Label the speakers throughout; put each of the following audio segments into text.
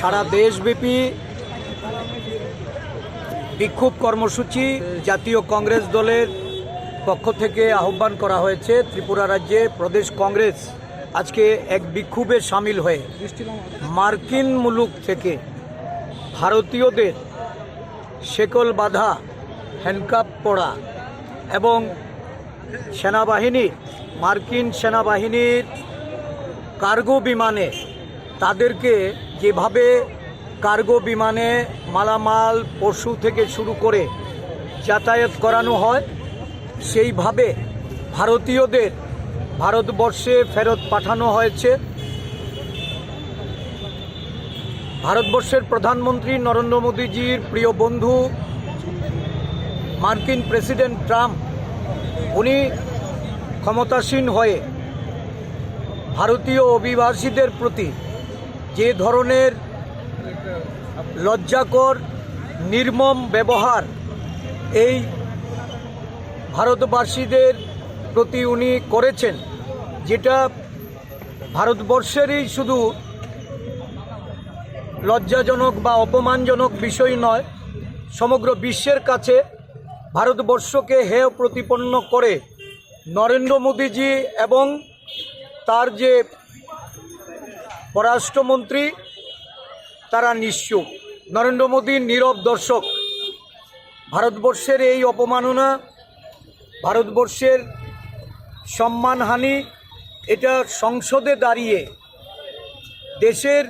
Speaker 1: সারা দেশব্যাপী বিক্ষোভ কর্মসূচি জাতীয় কংগ্রেস দলের পক্ষ থেকে আহ্বান করা হয়েছে। ত্রিপুরা রাজ্যে প্রদেশ কংগ্রেস আজকে এক বিক্ষোভে সামিল হয়ে মার্কিন মুলুক থেকে ভারতীয়দের শেকল বাঁধা হ্যান্ডকাপ পড়া এবং সেনাবাহিনী মার্কিন সেনাবাহিনীর কার্গো বিমানে তাদেরকে যেভাবে কার্গো বিমানে মালামাল পশু থেকে শুরু করে যাতায়াত করানো হয়, সেইভাবে ভারতীয়দের ভারতবর্ষে ফেরত পাঠানো হয়েছে। ভারতবর্ষের প্রধানমন্ত্রী নরেন্দ্র মোদীজির প্রিয় বন্ধু মার্কিন প্রেসিডেন্ট ট্রাম্প, উনি ক্ষমতাসীন হয়ে ভারতীয় অভিবাসীদের প্রতি যে ধরনের লজ্জাকর, নির্মম ব্যবহার এই ভারতবাসীদের প্রতি উনি করেছেন, যেটা ভারতবর্ষেরই শুধু লজ্জাজনক বা অপমানজনক বিষয় নয়, সমগ্র বিশ্বের কাছে ভারতবর্ষকে হেয় প্রতিপন্ন করে নরেন্দ্র মোদীজি এবং তার যে পররাষ্ট্রমন্ত্রী তারা নিশ্চুপ। নরেন্দ্র মোদীর নীরব দর্শক। ভারতবর্ষের এই অপমাননা, ভারতবর্ষের সম্মানহানি, এটা সংসদে দাঁড়িয়ে দেশের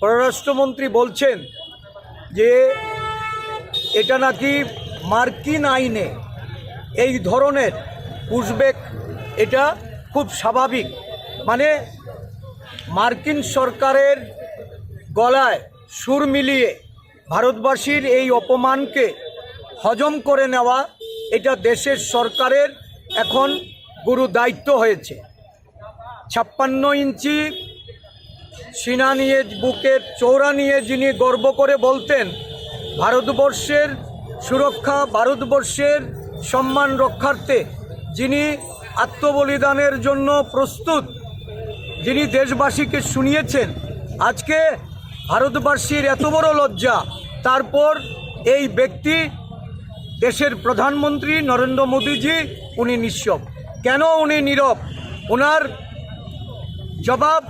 Speaker 1: পররাষ্ট্রমন্ত্রী বলছেন যে এটা নাকি মার্কিন আইনে এই ধরনের পুশব্যাক, এটা খুব স্বাভাবিক। মানে মার্কিন সরকারের গলায় সুর মিলিয়ে ভারতবাসীর এই অপমানকে হজম করে নেওয়া এটা দেশের সরকারের এখন গুরু দায়িত্ব হয়েছে। ছাপ্পান্ন ইঞ্চি সিনা নিয়ে বুকের চৌড়া নিয়ে যিনি গর্ব করে বলতেন, ভারতবর্ষের সুরক্ষা, ভারতবর্ষের সম্মান রক্ষার্থে যিনি আত্মবলিদানের জন্য প্রস্তুত যিনি দেশবাসীকে শুনিয়েছেন, আজকে ভারতবাসীর এত বড় লজ্জা। তারপর এই ব্যক্তি দেশের প্রধানমন্ত্রী নরেন্দ্র মোদীজি, উনি নিঃসব কেন উনি নীরব? ওনার জবাব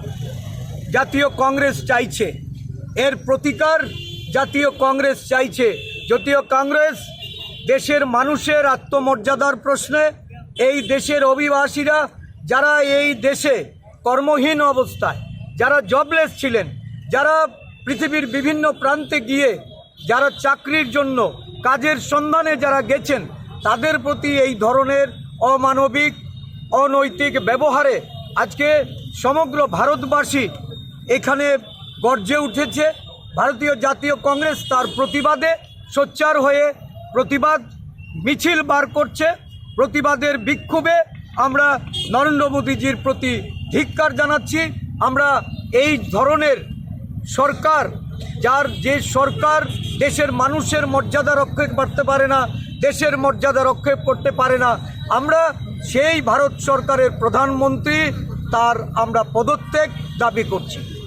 Speaker 1: জাতীয় কংগ্রেস চাইছে। এর প্রতিকার জাতীয় কংগ্রেস চাইছে। জাতীয় কংগ্রেস দেশের মানুষের আত্মমর্যাদার প্রশ্নে, এই দেশের অভিবাসীরা, যারা এই দেশে কর্মহীন অবস্থায়, যারা জবলেস ছিলেন, যারা পৃথিবীর বিভিন্ন প্রান্তে গিয়ে, যারা চাকরির জন্য কাজের সন্ধানে যারা গেছেন, তাদের প্রতি এই ধরনের অমানবিক, অনৈতিক ব্যবহারে আজকে সমগ্র ভারতবাসী এখানে গর্জে উঠেছে। ভারতীয় জাতীয় কংগ্রেস তার প্রতিবাদে সোচ্চার হয়ে প্রতিবাদ মিছিল বার করছে। প্রতিবাদের বিক্ষোভে আমরা নরেন্দ্র মোদীজির প্রতি ধিক্কার জানাচ্ছি। আমরা এই ধরনের সরকার, যার যে সরকার দেশের মানুষের মর্যাদা রক্ষা করতে পারে না, দেশের মর্যাদা রক্ষা করতে পারে না, আমরা সেই ভারত সরকারের প্রধানমন্ত্রী, তার আমরা পদত্যাগ দাবি করছি।